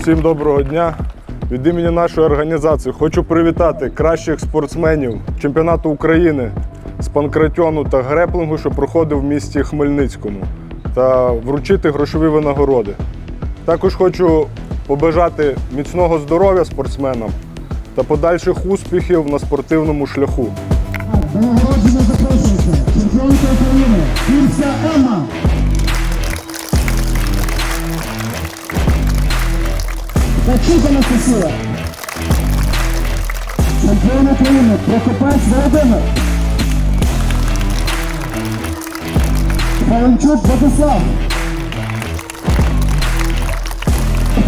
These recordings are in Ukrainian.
Всім доброго дня. Від імені нашої організації хочу привітати кращих спортсменів чемпіонату України з панкратіону та греплингу, що проходив в місті Хмельницькому, та вручити грошові винагороди. Також хочу побажати міцного здоров'я спортсменам та подальших успіхів на спортивному шляху. До нагородження запрошується чемпіонка України Кірся Бачук Анастасія. Чемпіон України Прокопець Володимир. Паленчук Владислав.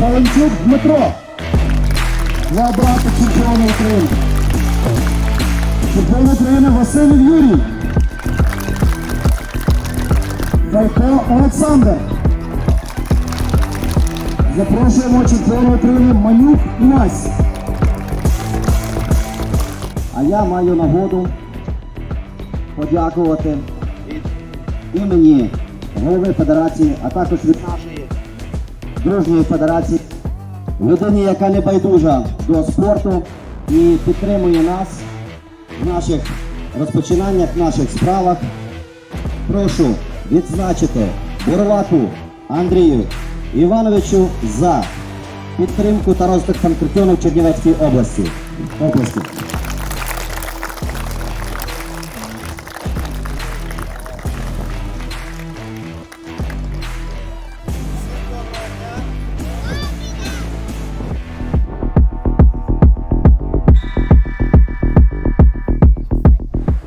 Паленчук Дмитро. Два брати чемпіона України. Чемпіон України Василів Юрій. Байко Олександр. Запрошуємо чемпіона України Манюк Івась. А я маю нагоду подякувати від імені голови федерації, а також від нашої дружньої федерації, людині, яка не байдужа до спорту і підтримує нас в наших розпочинаннях, в наших справах. Прошу відзначити Бороваку Андрію Івановичу за підтримку та розвиток панкратіону в Чернівецькій області. області.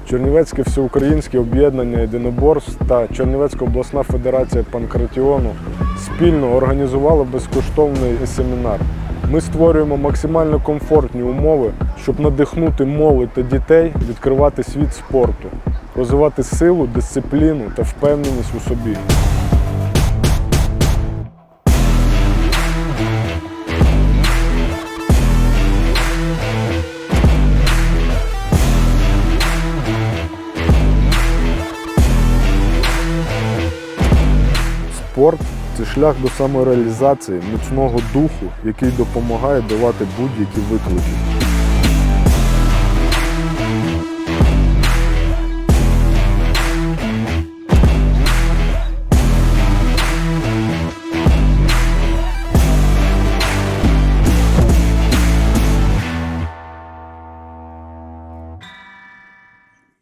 Чернівецьке всеукраїнське об'єднання єдиноборств та Чернівецька обласна федерація панкратіону спільно організували безкоштовний семінар. Ми створюємо максимально комфортні умови, щоб надихнути молодь та дітей відкривати світ спорту, розвивати силу, дисципліну та впевненість у собі. Спорт це шлях до самореалізації, міцного духу, який допомагає долати будь-які виклики.